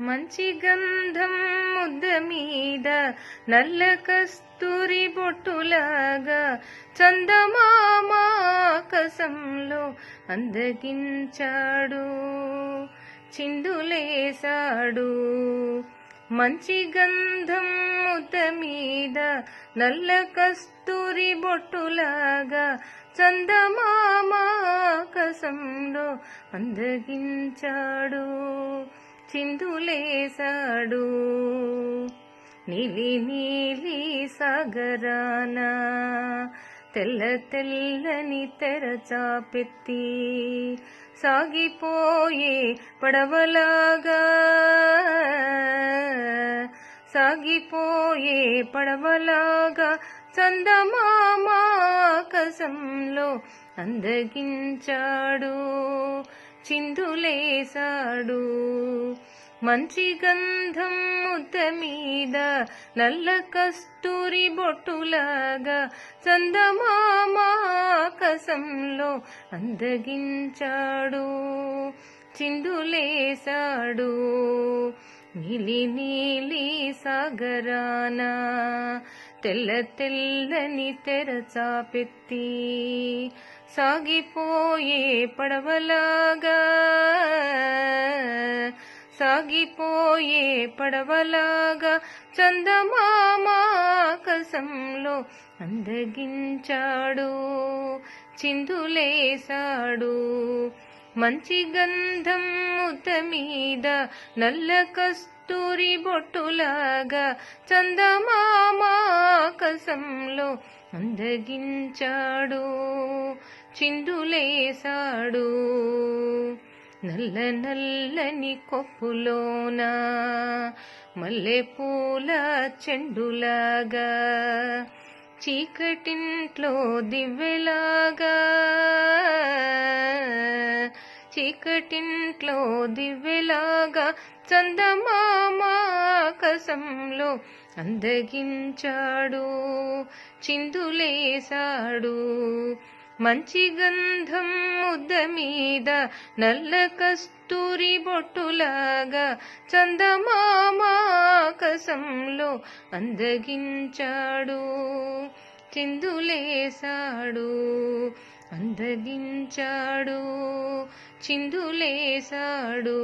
మంచి గంధం ముద్ద మీద నల్ల కస్తూరి బొట్టులాగా చందమామాకసంలో అందగించాడు చిందులేశాడు. మంచి గంధం ముద్ద మీద నల్ల కస్తూరి బొట్టులాగా చందమామాకసంలో అందగించాడు. చిందులేశాడు. నీలి నీలి సాగరాన తెల్ల తెల్లని తెరచాపెత్తి సాగిపోయే పడవలాగా సాగిపోయే పడవలాగా చందమామ ఆకాశంలో అందగించాడు. చిందులేశాడు. మంచి గంధం ముద్ద మీద నల్ల కస్తూరి బొట్టులాగా చందమామాకసంలో అందగించాడు. చిందులేశాడు. నీలి నీలి సాగరాన తెల్ల తెల్లని తెర చాపెత్తి సాగిపోయే పడవలాగా సాగిపోయే పడవలాగా చందమామాకసంలో అందగించాడు చిందులేశాడు. మంచి గంధం ముత మీద నల్ల కస్తూరి బొట్టులాగా చందమామాకసంలో అందగించాడు చిందులేశాడు. నల్ల నల్లని కొప్పులోన మల్లె పూల చెండులాగా చీకటింట్లో దివ్వెలాగా చీకటింట్లో దివ్వెలాగా చందమామ ఆకాశంలో అందగించాడు చిందులేశాడు. మంచి గంధం ముద్ద మీద నల్ల కస్తూరి బొట్టులాగా చందమామాకసంలో అందగించాడు చిందులేశాడు. అందగించాడు చిందులేశాడు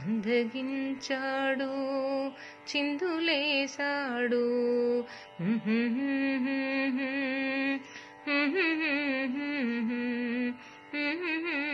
అందగించాడు చిందులేశాడు Mm-hmm.